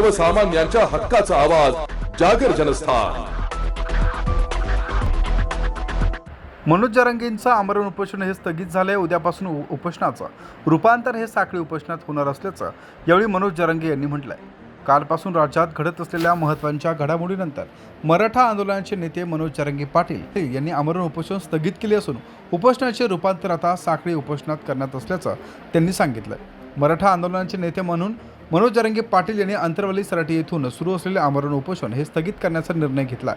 सर्वसामान्यांच्या हक्काचा आवाज जागर जनस्थान. मनोज जरांगेंचं आमरण उपोषण हे स्थगित झाले उद्यापासून उपोषणाचं रूपांतर हे साखळी उपोषणात होणार असल्याचं यावेळी मनोज जरांगे यांनी म्हटलंय. कालपासून राज्यात घडत असलेल्या महत्त्वाच्या घडामोडीनंतर मराठा आंदोलनाचे नेते मनोज जरांगे पाटील यांनी आमरण उपोषण स्थगित केले असून उपोषणाचे रूपांतर आता साखळी उपोषणात करण्यात असल्याचं त्यांनी सांगितलं. मराठा आंदोलनाचे नेते म्हणून मनोज जरंगे पाटील यांनी अंतरवली सराटी येथून सुरू असलेले आमरण उपोषण हे स्थगित करण्याचा निर्णय घेतला.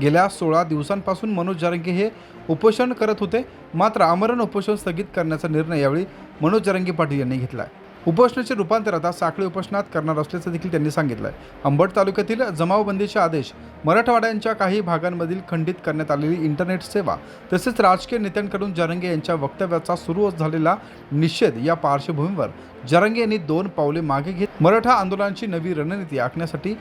गेल्या सोळा दिवसांपासून मनोज जरंगे हे उपोषण करत होते मात्र आमरण उपोषण स्थगित करण्याचा निर्णय यावेळी मनोज जरंगे पाटील यांनी घेतला. उपोषणाचे रूपांतर आता साखळी उपोषणात करणार असल्याचं देखील त्यांनी सांगितलं आहे अंबड तालुक्यातील जमावबंदीचे आदेश मराठवाड्यांच्या काही भागांमधील खंडित करण्यात आलेली इंटरनेट सेवा तसेच राजकीय नेत्यांकडून जरंगे यांच्या वक्तव्याचा सुरू झालेला निषेध या पार्श्वभूमीवर जरंगे यांनी दोन पावले मागे घेत मराठा आंदोलनाची नवी रणनीती आखण्यासाठी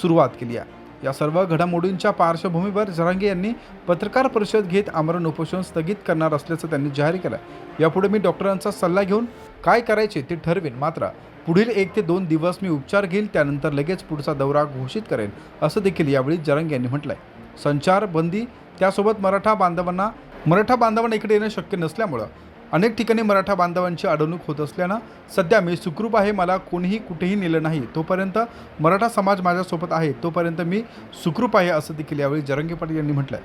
सुरुवात केली आहे. या सर्व घडामोडींच्या पार्श्वभूमीवर जरांगे यांनी पत्रकार परिषद घेत आमरण उपोषण स्थगित करणार असल्याचं त्यांनी जाहीर केलं. यापुढे मी डॉक्टरांचा सल्ला घेऊन काय करायचे ते ठरवेन. मात्र पुढील एक ते दोन दिवस मी उपचार घेईल त्यानंतर लगेच पुढचा दौरा घोषित करेन असं देखील यावेळी जरांगे यांनी म्हटलंय. संचारबंदी त्यासोबत मराठा बांधवांना मराठा बांधवांना इकडे येणं शक्य नसल्यामुळं अनेक ठिकाणी मराठा बांधवांची अडवणूक होत असल्यानं सध्या मी सुखरूप आहे मला कोणीही कुठेही नेलं नाही. तोपर्यंत मराठा समाज माझ्यासोबत आहे तोपर्यंत मी सुखरूप आहे असं देखील यावेळी जरंगे पाटील यांनी म्हटलंय.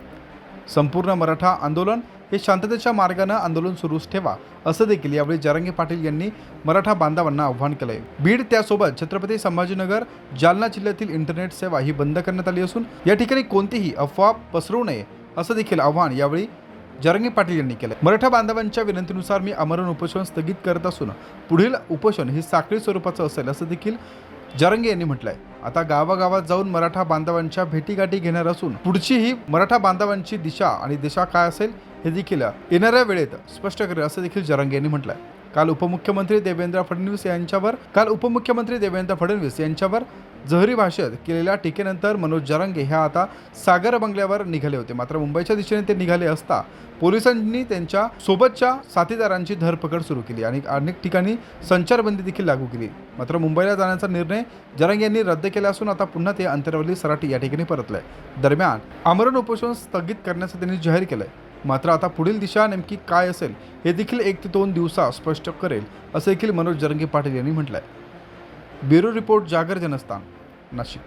संपूर्ण मराठा आंदोलन हे शांततेच्या मार्गानं आंदोलन सुरूच ठेवा असं देखील यावेळी जरंगे पाटील यांनी मराठा बांधवांना आव्हान केलं आहे बीड त्यासोबत छत्रपती संभाजीनगर जालना जिल्ह्यातील इंटरनेट सेवा ही बंद करण्यात आली असून या ठिकाणी कोणतीही अफवा पसरू नये असं देखील आव्हान यावेळी जरंगे पाटील यांनी केलं मराठा बांधवांच्या विनंतीनुसार मी अमरण उपोषण स्थगित करत असून पुढील उपोषण हे साखळी स्वरूपाचं असेल असं देखील जरंगे यांनी म्हटलंय. आता गावागावात जाऊन मराठा बांधवांच्या भेटीगाठी घेणार असून पुढची ही मराठा बांधवांची दिशा आणि दिशा काय असेल हे देखील येणाऱ्या वेळेत स्पष्ट करेल असं देखील जरंगे यांनी म्हटलंय. काल उपमुख्यमंत्री देवेंद्र फडणवीस यांच्यावर काल उपमुख्यमंत्री देवेंद्र फडणवीस यांच्यावर जहरी भाषेत केलेल्या टीकेनंतर मनोज जरांगे ह्या आता सागर बंगल्यावर निघाले होते. मात्र मुंबईच्या दिशेने ते निघाले असता पोलिसांनी त्यांच्या सोबतच्या साथीदारांची धरपकड सुरू केली आणि अनेक ठिकाणी संचारबंदी देखील लागू केली. मात्र मुंबईला जाण्याचा निर्णय जरांगे यांनी रद्द केला असून आता पुन्हा ते अंतरवली सराटी या ठिकाणी परतले दरम्यान आमरण उपोषण स्थगित करण्याचं त्यांनी जाहीर केलंय. मात्र आता पुढील दिशा नेमकी काय असेल हे देखील एक ते दोन दिवसात स्पष्ट करेल असं देखील मनोज जरंगे पाटील यांनी म्हटलंय. ब्युरो रिपोर्ट जागर जनस्थान नाशिक.